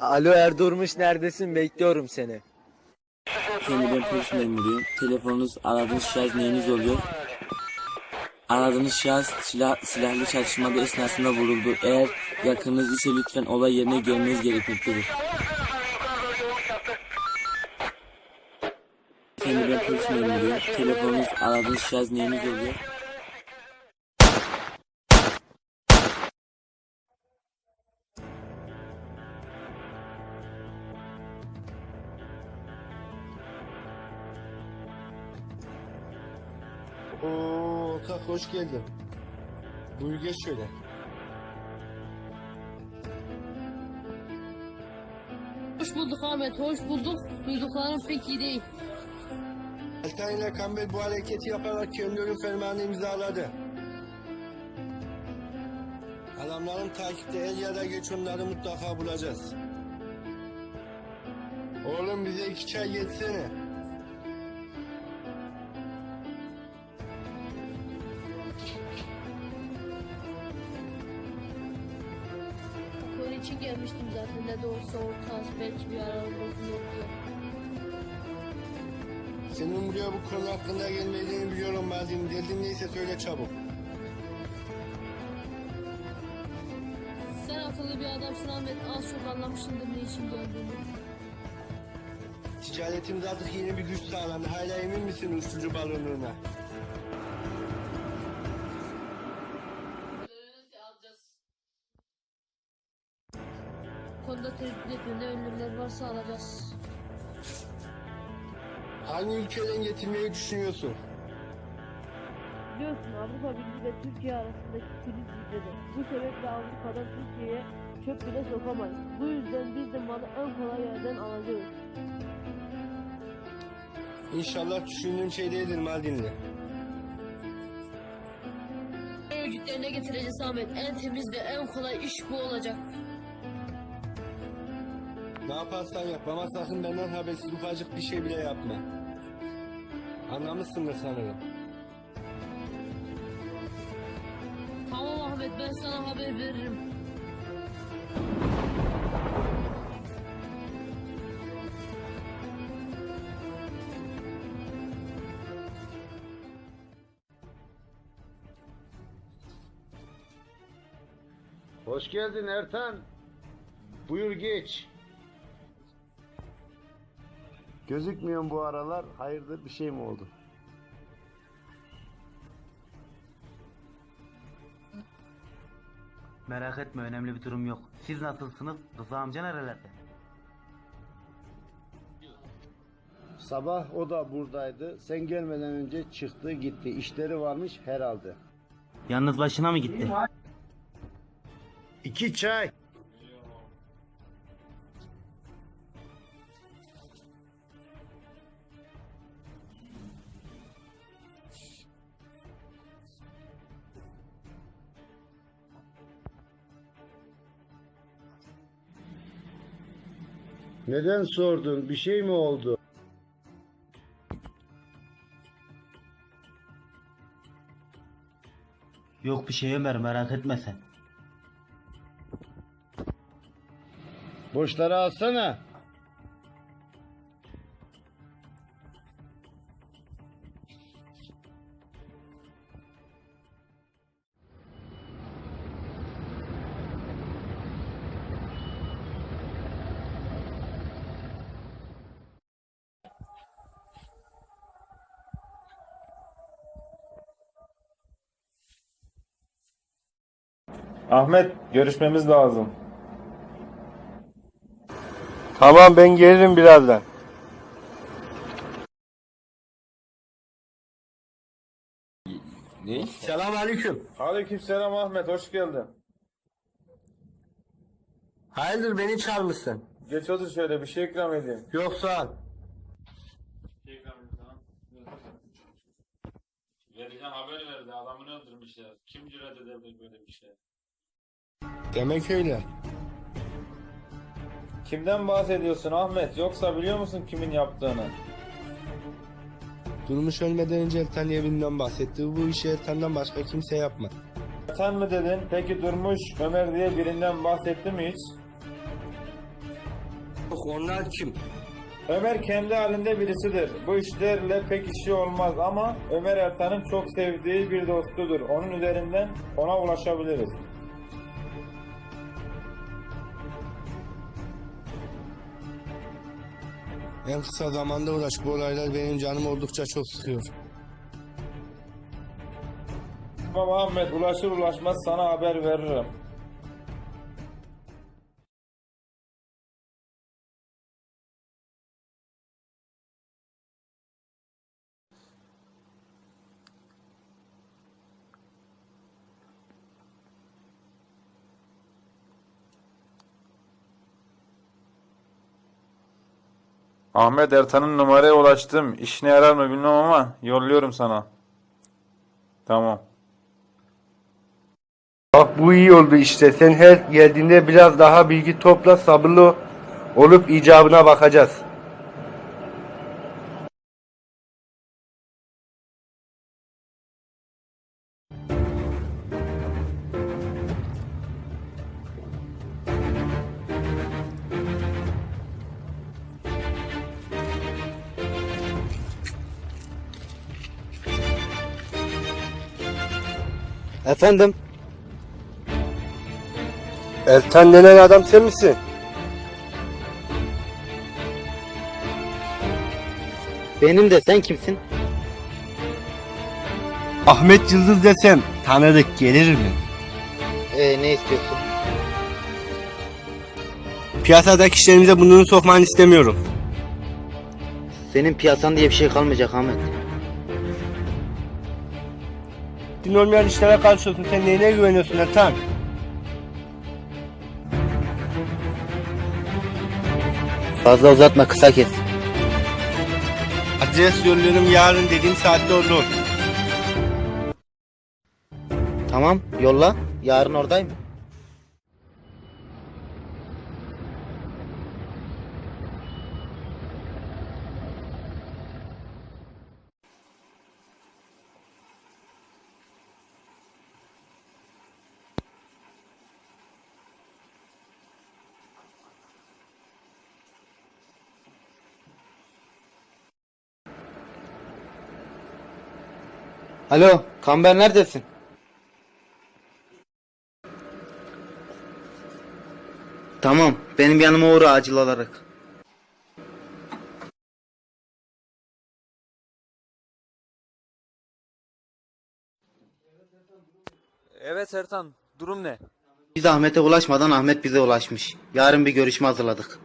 Alo Erdurmuş neredesin? Bekliyorum seni. Efendim ben polis memuruyum. Telefonunuz aradığınız şahıs neyiniz oluyor? Aradığınız şahıs silah, silahlı çatışmada esnasında vuruldu. Eğer yakınınız ise lütfen olay yerine gelmeniz gerekmektedir. Efendim ben polis memuruyum. Telefonunuz aradığınız şahıs neyiniz oluyor? Oo, Ortak hoş geldin. Buyur geç şöyle. Hoş bulduk Ahmet, hoş bulduk. Duyduklarım pek iyi değil. Altan ile Kambel bu hareketi yaparak ölüm fermanını imzaladı. Adamların takipte el ya da geç onları mutlaka bulacağız. Oğlum bize iki çay getirsene. Zaten. Ne de olsa ortağız. Belki bir olur diye. Senin buraya bu konu hakkında gelmediğini biliyorum Mardin. Derdin neyse söyle çabuk. Sen akıllı bir adamsın Ahmet. Az çok anlamışsındır ne için geldiğini. Ticaretimiz artık yeni bir güç sağlandı. Hala emin misin uyuşturucu balonluğuna? Varsa alacağız. Hangi ülkeden getirmeyi düşünüyorsun? Biliyorsun Avrupa Birliği ve Türkiye arasındaki kriz bizdedir. Bu sebeple Avrupa'dan Türkiye'ye çöp bile sokamayız. Bu yüzden biz de malı en kolay yerden alacağız. İnşallah düşündüğün şey değildir Mardinli. Örgütlerine getireceğiz Ahmet. En temiz ve en kolay iş bu olacak. Ne yaparsan yap ama sakın benden habersiz ufacık bir şey bile yapma. Anlamışsındır sanırım. Tamam Ahmet ben sana haber veririm. Hoş geldin Ertan. Buyur geç. Gözükmüyorsun bu aralar. Hayırdır bir şey mi oldu? Merak etme önemli bir durum yok. Siz nasılsınız? Rıza amca nerelerde? Sabah o da buradaydı. Sen gelmeden önce çıktı gitti. İşleri varmış herhalde. Yalnız başına mı gitti? İki çay. Neden sordun? Bir şey mi oldu? Yok bir şey Ömer merak etme sen. Boşları alsana. Ahmet görüşmemiz lazım. Tamam ben gelirim birazdan. Ne? Selam aleyküm. Aleykümselam Ahmet hoş geldin. Hayırdır beni çağırmışsın? Geç otur şöyle bir şey ikram edeyim. Yok sağ ol. Vereceğim haber verdi. Adamını öldürmüşler. Kim cüret edebilir böyle bir şey? Demek öyle. Kimden bahsediyorsun Ahmet? Yoksa biliyor musun kimin yaptığını? Durmuş ölmeden önce Ertan evinden bahsetti. Bu işi Ertan'dan başka kimse yapmadı. Sen mi dedin? Peki Durmuş Ömer diye birinden bahsetti mi hiç? Yok onlar kim? Ömer kendi halinde birisidir. Bu işlerle pek işi olmaz ama Ömer Ertan'ın çok sevdiği bir dostudur. Onun üzerinden ona ulaşabiliriz. En kısa zamanda uğraş. Bu olaylar benim canım oldukça çok sıkıyor. Tamam Ahmet ulaşır ulaşmaz sana haber veririm. Ahmet Ertan'ın numaraya ulaştım. İşine yarar mı bilmem ama yolluyorum sana. Tamam. Bak bu iyi oldu işte. Sen her geldiğinde biraz daha bilgi topla, sabırlı olup icabına bakacağız. Efendim? Eltan denen adam sen misin? Benim de sen kimsin? Ahmet Yıldız desem tanıdık gelir mi? Ee, ne istiyorsun? Piyasadaki işlerimize burnunu sokmanı istemiyorum. Senin piyasan diye bir şey kalmayacak Ahmet. Din olmayan işlere karışıyorsun. Sen neyine güveniyorsun Ertan? Fazla uzatma kısa kes. Adres yolluyorum yarın dediğim saatte olur. Tamam yolla. Yarın oradayım. Alo, Kamber neredesin? Tamam, benim yanıma uğra acil olarak. Evet Ertan, durum ne? Biz Ahmet'e ulaşmadan Ahmet bize ulaşmış. Yarın bir görüşme hazırladık.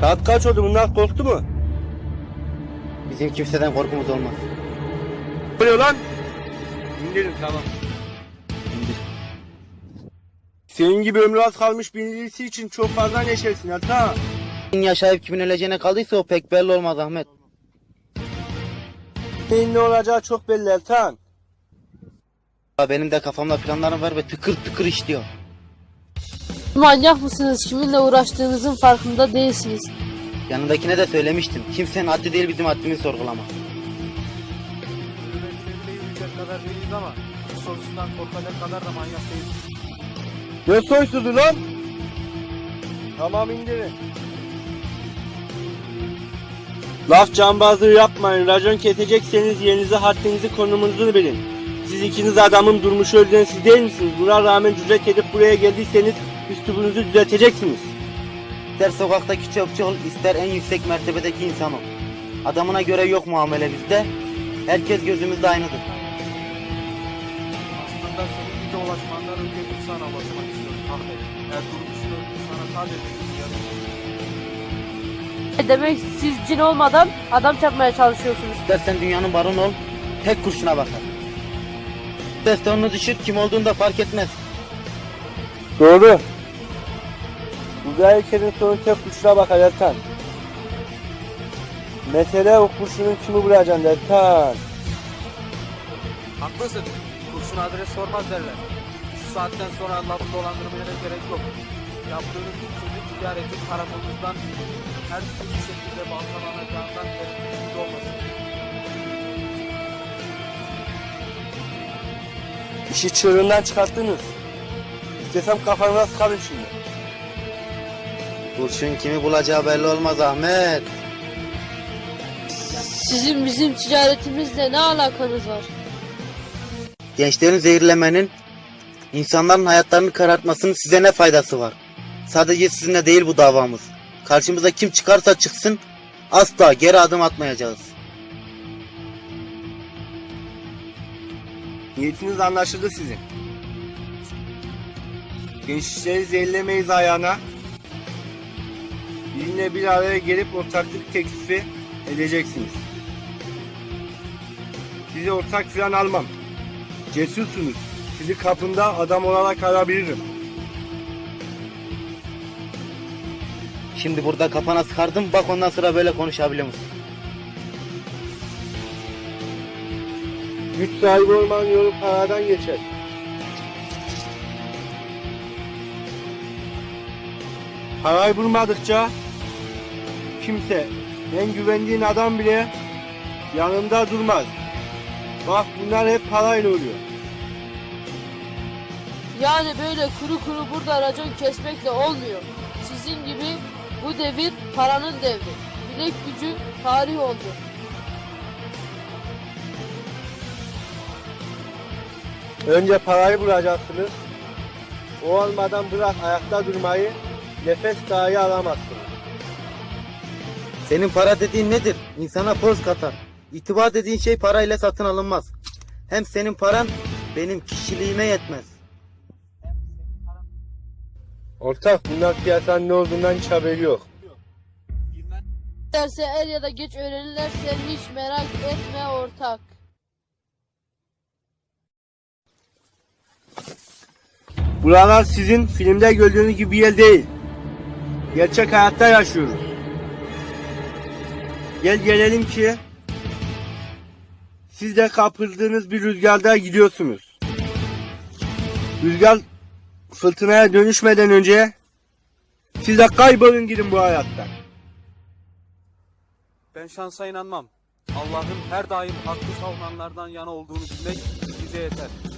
Saat kaç oldu bunlar korktu mu? Bizim kimseden korkumuz olmaz. Ne oluyor lan? İndirin tamam. Senin gibi ömrü az kalmış birisi için çok fazla neşelisin Ertan. Kimin yaşayıp kimin öleceğine kaldıysa o pek belli olmaz Ahmet. Senin ne olacağı çok belli Ertan. Benim de kafamda planlarım var ve tıkır tıkır işliyor. Manyak mısınız? Kiminle uğraştığınızın farkında değilsiniz. Yanındakine de söylemiştim. Kimsenin haddi değil bizim haddimizi sorgulama. Yürüyecek kadar değiliz ama sorusundan korkacak kadar da manyak değiliz. Ne soysuzu lan? Tamam indirin. Laf cambazlığı yapmayın. Racon kesecekseniz yerinizi, haddinizi, konumunuzu bilin. Siz ikiniz adamın durmuş öldüren siz değil misiniz? Buna rağmen cüret edip buraya geldiyseniz üslubunuzu düzelteceksiniz. İster sokaktaki çöpçü ol, ister en yüksek mertebedeki insan ol. Adamına göre yok muamele bizde. Herkes gözümüzde aynıdır. Aslında senin bize ulaşmandan önce bir sana ulaşmak istiyorum Ahmet. Eğer durmuşsun sana sadece bir yarım. Demek siz cin olmadan adam çarpmaya çalışıyorsunuz. İstersen dünyanın baronu ol, tek kurşuna bakar. Ses tonunu düşür, kim olduğunu da fark etmez. Doğru. Herkesin sonu tek kurşuna bakar Ertan. Mesele o kurşunun kimi vuracaksın Ertan. Haklısın. Kurşun adres sormaz derler. Şu saatten sonra lafı dolandırmaya da gerek yok. Yaptığınız çocuk ticareti karakolunuzdan her türlü şekilde baltalanacağından tereddütünüz olmasın. İşi çığırından çıkarttınız. İstesem kafanıza sıkarım şimdi. Kurşun kimi bulacağı belli olmaz Ahmet. Sizin bizim ticaretimizle ne alakanız var? Gençlerin zehirlemenin insanların hayatlarını karartmasının size ne faydası var? Sadece sizinle değil bu davamız. Karşımıza kim çıkarsa çıksın asla geri adım atmayacağız. Niyetiniz anlaşıldı sizin. Gençleri zehirlemeyiz ayağına. Bizimle bir araya gelip ortaklık teklifi edeceksiniz. Sizi ortak falan almam. Cesursunuz. Sizi kapında adam olarak arabilirim. Şimdi burada kafana sıkardım bak ondan sonra böyle konuşabiliyor musun? Güç sahibi olmanın yolu paradan geçer. Parayı bulmadıkça kimse, en güvendiğin adam bile yanında durmaz. Bak bunlar hep parayla oluyor. Yani böyle kuru kuru burada racon kesmekle olmuyor. Sizin gibi bu devir paranın devri. Bilek gücü tarih oldu. Önce parayı bulacaksınız. O olmadan bırak ayakta durmayı, nefes dahi alamazsınız. Senin para dediğin nedir? İnsana poz katar. İtibar dediğin şey parayla satın alınmaz. Hem senin paran benim kişiliğime yetmez. Ortak bunlar piyasanın ne olduğundan hiç haberi yok. Derse er ya da geç öğrenirlerse hiç merak etme ortak. Buralar sizin filmde gördüğünüz gibi bir yer değil. Gerçek hayatta yaşıyoruz. Gel gelelim ki siz de kapıldığınız bir rüzgarda gidiyorsunuz. Rüzgar fırtınaya dönüşmeden önce siz de kaybolun gidin bu hayatta. Ben şansa inanmam. Allah'ın her daim haklı savunanlardan yana olduğunu bilmek bize yeter.